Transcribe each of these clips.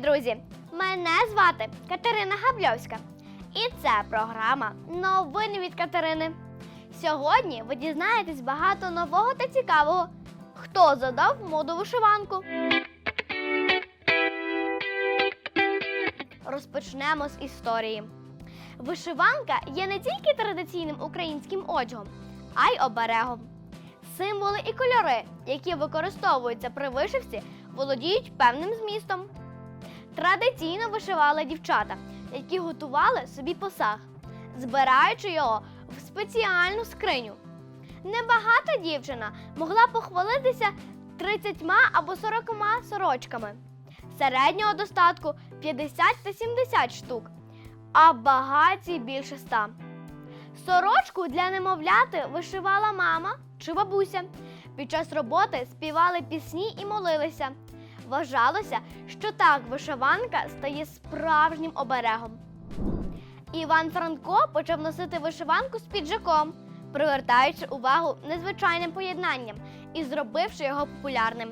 друзі! Мене звати Катерина Габльовська. І це програма Новини від Катерини. Сьогодні ви дізнаєтесь багато нового та цікавого. Хто задав моду вишиванку? Розпочнемо з історії. Вишиванка є не тільки традиційним українським одягом, а й оберегом. Символи і кольори, які використовуються при вишивці, володіють певним змістом. Традиційно вишивали дівчата, які готували собі посаг, збираючи його в спеціальну скриню. Небагата дівчина могла похвалитися 30 або 40 сорочками, середнього достатку 50 та 70 штук, а багаті більше 100. Сорочку для немовляти вишивала мама чи бабуся. Під час роботи співали пісні і молилися. Вважалося, що так вишиванка стає справжнім оберегом. Іван Франко почав носити вишиванку з піджаком, привертаючи увагу незвичайним поєднанням і зробивши його популярним.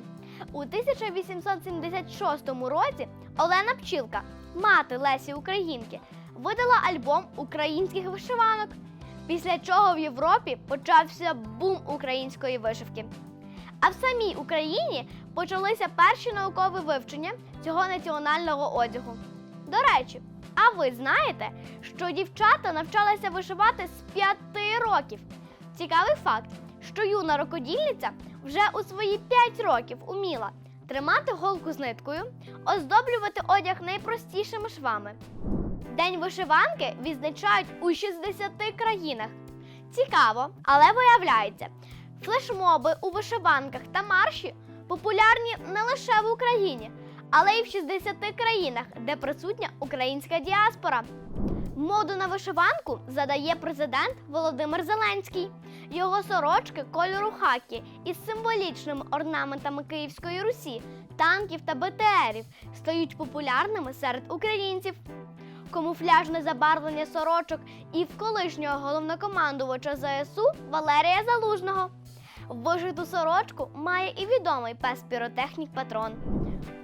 У 1876 році Олена Пчілка, мати Лесі Українки, видала альбом українських вишиванок, після чого в Європі почався бум української вишивки. А в самій Україні почалися перші наукові вивчення цього національного одягу. До речі, а ви знаєте, що дівчата навчалися вишивати з 5 років? Цікавий факт, що юна рукодільниця вже у свої 5 років уміла тримати голку з ниткою, оздоблювати одяг найпростішими швами. День вишиванки відзначають у 60 країнах. Цікаво, але виявляється, флешмоби у вишиванках та марші популярні не лише в Україні, але й в 60 країнах, де присутня українська діаспора. Моду на вишиванку задає президент Володимир Зеленський. Його сорочки кольору хакі із символічними орнаментами Київської Русі, танків та БТРів стають популярними серед українців. Камуфляжне забарвлення сорочок і в колишнього головнокомандувача ЗСУ Валерія Залужного. Вишиту сорочку має і відомий пес піротехнік патрон.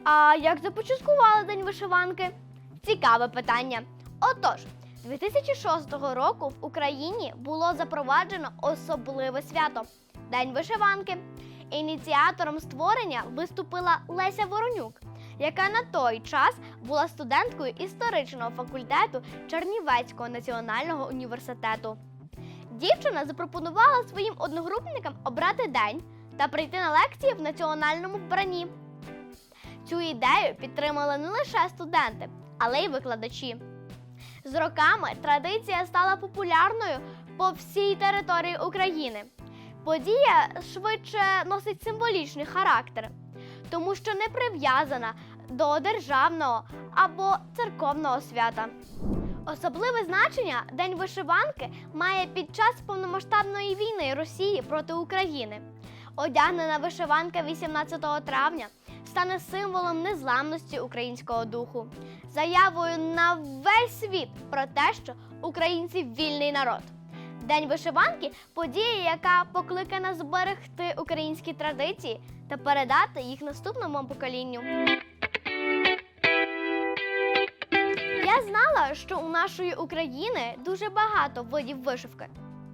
А як започаткували день вишиванки? Цікаве питання. Отож, 2006 року в Україні було запроваджено особливе свято День вишиванки. Ініціатором створення виступила Леся Воронюк, яка на той час була студенткою історичного факультету Чернівецького національного університету. Дівчина запропонувала своїм одногрупникам обрати день та прийти на лекції в національному вбранні. Цю ідею підтримали не лише студенти, але й викладачі. З роками традиція стала популярною по всій території України. Подія швидше носить символічний характер, тому що не прив'язана до державного або церковного свята. Особливе значення День вишиванки має під час повномасштабної війни Росії проти України. Одягнена вишиванка 18 травня стане символом незламності українського духу, заявою на весь світ про те, що українці вільний народ. День вишиванки подія, яка покликана зберегти українські традиції та передати їх наступному поколінню. Я що у нашої України дуже багато видів вишивки.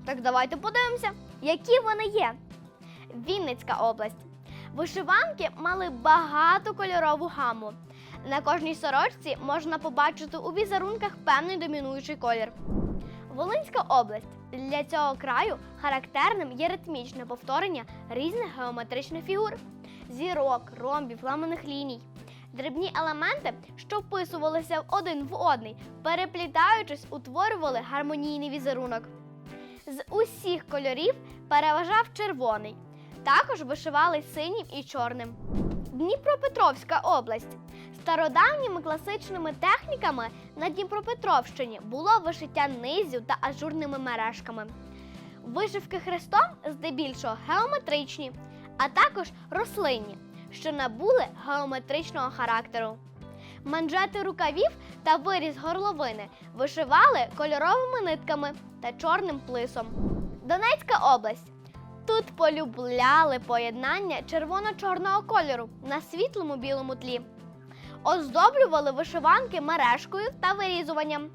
Так давайте подивимося, які вони є. Вінницька область. Вишиванки мали багату кольорову гаму. На кожній сорочці можна побачити у візерунках певний домінуючий колір. Волинська область. Для цього краю характерним є ритмічне повторення різних геометричних фігур, зірок, ромбів, ламаних ліній. Дрібні елементи, що вписувалися один в одний, переплітаючись, утворювали гармонійний візерунок. З усіх кольорів переважав червоний. Також вишивали синім і чорним. Дніпропетровська область. Стародавніми класичними техніками на Дніпропетровщині було вишиття низів та ажурними мережками. Вишивки хрестом здебільшого геометричні, а також рослинні, що набули геометричного характеру. Манжети рукавів та виріз горловини вишивали кольоровими нитками та чорним плисом. Донецька область. Тут полюбляли поєднання червоно-чорного кольору на світлому білому тлі. оздоблювали вишиванки мережкою та вирізуванням.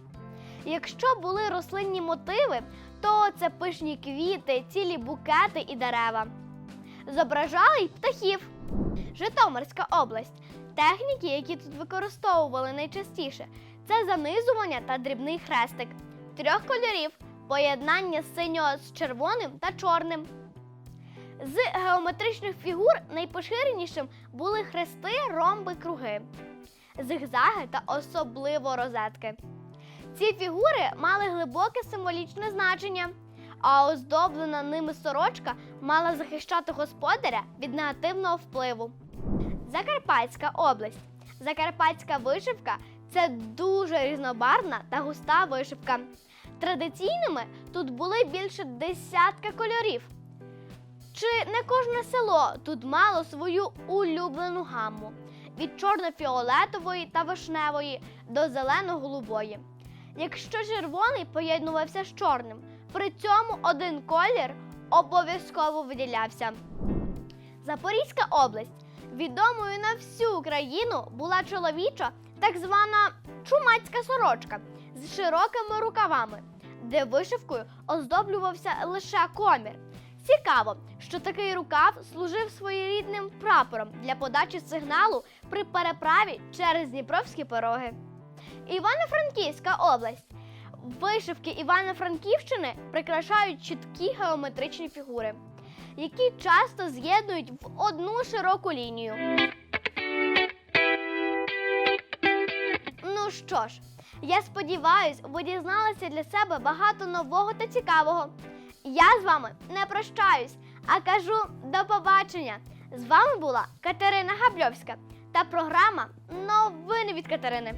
Якщо були рослинні мотиви, то це пишні квіти, цілі букети і дерева. Зображали й птахів. Житомирська область. Техніки, які тут використовували найчастіше, це занизування та дрібний хрестик трьох кольорів, поєднання синього з червоним та чорним. З геометричних фігур найпоширенішим були хрести, ромби, круги, зигзаги та особливо розетки. Ці фігури мали глибоке символічне значення, а оздоблена ними сорочка мала захищати господаря від негативного впливу. Закарпатська область. Закарпатська вишивка це дуже різнобарвна та густа вишивка. Традиційними тут були більше десятка кольорів. Чи не кожне село тут мало свою улюблену гамму від чорно-фіолетової та вишневої до зелено-голубої. Якщо червоний поєднувався з чорним, при цьому один колір обов'язково виділявся. Запорізька область відомою на всю Україну була чоловіча так звана чумацька сорочка з широкими рукавами, де вишивкою оздоблювався лише комір. Цікаво, що такий рукав служив своєрідним прапором для подачі сигналу при переправі через Дніпровські пороги. Івано-Франківська область. Вишивки Івано-Франківщини прикрашають чіткі геометричні фігури, які часто з'єднують в одну широку лінію. Ну що ж, я сподіваюсь, ви дізналися для себе багато нового та цікавого. Я з вами не прощаюсь, а кажу до побачення! З вами була Катерина Габльовська та програма Новини від Катерини.